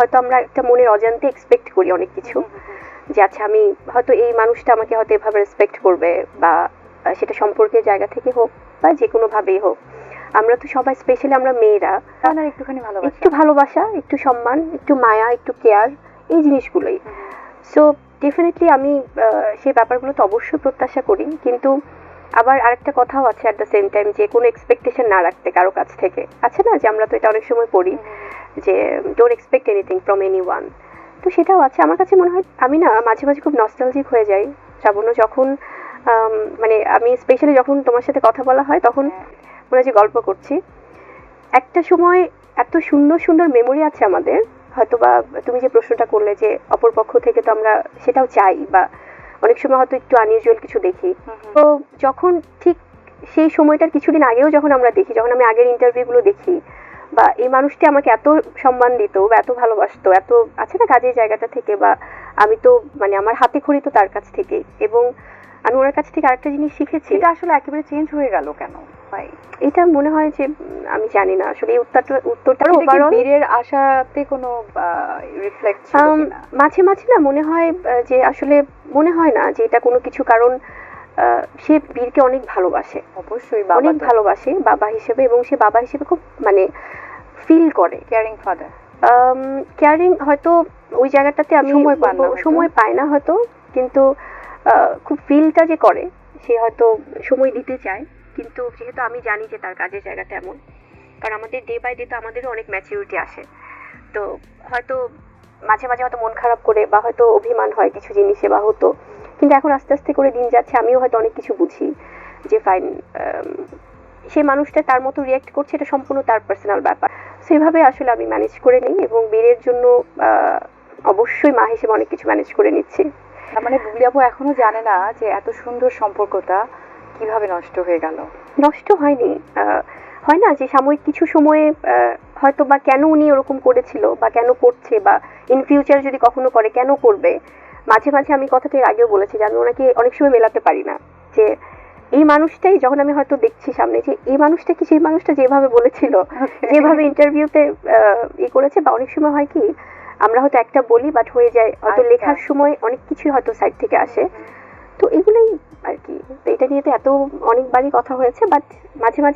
হয়তো আমরা একটা মনের অজান্তে এক্সপেক্ট করি অনেক কিছু। যে আচ্ছা আমি হয়তো এই মানুষটা আমাকে হয়তো এভাবে রেসপেক্ট করবে বা সেটা সম্পর্কের জায়গা থেকে হোক বা যে কোনো ভাবেই হোক। আমরা তো সবাই স্পেশালি আমরা মেয়েরা। একটুখানি ভালোবাসা। একটু ভালোবাসা একটু সম্মান একটু মায়া একটু কেয়ার এই জিনিসগুলোই। সো ডেফিনেটলি আমি সেই ব্যাপারগুলো তো অবশ্যই প্রত্যাশা করি। কিন্তু আবার আরেকটা কথাও আছে অ্যাট দ্য সেম টাইম যে কোনো এক্সপেকটেশন না রাখতে কারও কাছ থেকে। আছে না যে আমরা তো এটা অনেক সময় পড়ি যে don't expect anything from any one তো সেটাও আছে। আমার কাছে মনে হয় আমি না মাঝে মাঝে খুব নস্টালজিক হয়ে যাই। শ্রাবণ্য যখন মানে আমি স্পেশালি যখন তোমার সাথে কথা বলা হয় তখন মনে হয় যে গল্প করছি। একটা সময় এত সুন্দর সুন্দর মেমোরি আছে আমাদের। হয়তো বা তুমি যে প্রশ্নটা করলে যে অপর পক্ষ থেকে তো আমরা সেটাও চাই বা অনেক সময় হয়তো একটু আনইউজুয়াল কিছু দেখি। তো যখন ঠিক সেই সময়টার কিছুদিন আগেও যখন আমরা দেখি যখন আমি আগের ইন্টারভিউগুলো দেখি বা এই মানুষটি আমাকে এত সম্মান দিত বা এত ভালোবাসতো এত আছে না কাজের জায়গাটা থেকে বা আমি তো মানে আমার হাতে খড়ি তো তার কাছ থেকেই এবং আমি ওনার কাছ থেকে আরেকটা জিনিস শিখেছি। এটা আসলে একেবারে চেঞ্জ হয়ে গেল কেন? ভাই এটা মনে হয় যে আমি জানি না আসলে এই উত্তরটা উত্তরটা ওভারঅল বীরের আশাতে কোনো রিফ্লেক্ট? মাঝে মাঝে না মনে হয় যে আসলে মনে হয় না যে এটা কোনো কিছু কারণ সে বীরকে অনেক ভালোবাসে। অবশ্যই অনেক ভালোবাসে বাবা হিসেবে এবং সে বাবা হিসেবে খুব মানে ফিল করে। কেয়ারিং ফাদার কেয়ারিং হয়তো ওই জায়গাটাতে আমি সময় পান না সময় পায় না হয়তো কিন্তু খুব ফিলটা যে করে সে হয়তো সময় দিতে চায়। কিন্তু যেহেতু আমি জানি যে তার কাজের জায়গাটা এমন কারণ আমাদের ডে বাই ডে তো আমাদেরও অনেক ম্যাচিউরিটি আসে। তো হয়তো মাঝে মাঝে হয়তো মন খারাপ করে বা হয়তো অভিমান হয় কিছু জিনিসে বা হতো। কিন্তু এখন আস্তে আস্তে করে দিন যাচ্ছে আমিও হয়তো অনেক কিছু বুঝি যে ফাইন সেই মানুষটা তার মতো রিয়েক্ট করছে এটা সম্পূর্ণ তার পার্সোনাল ব্যাপার। সেভাবে আসলে আমি ম্যানেজ করে নিই এবং বীরের জন্য অবশ্যই মা হিসেবে অনেক কিছু ম্যানেজ করে নিচ্ছি। তার মানে বুবলি আপু এখনও জানে না যে এত সুন্দর সম্পর্কটা কীভাবে নষ্ট হয়ে গেল? নষ্ট হয়নি। হয় না যে সাময়িক কিছু সময়ে হয়তো বা কেন উনি ওরকম করেছিল বা কেন করছে বা ইন ফিউচার যদি কখনো করে কেন করবে? মাঝে মাঝে আমি কথাটা এর আগেও বলেছি যে আমি ওনাকে অনেক সময় মেলাতে পারি না। যে এই মানুষটাই যখন আমি হয়তো দেখছি সামনে যে এই মানুষটা কি সেই মানুষটা যেভাবে বলেছিল যেভাবে ইন্টারভিউতে ই করেছে বা অনেক সময় হয় কি আমরা হয়তো একটা বলি বাট হয়ে যায় হয়তো আচ্ছা। লেখার সময় অনেক কিছুই হয়তো সাইড থেকে আসে। তো এগুলোই আর কি। তো এটা নিয়ে তো এত অনেকবারই কথা হয়েছে বাট মাঝে মাঝে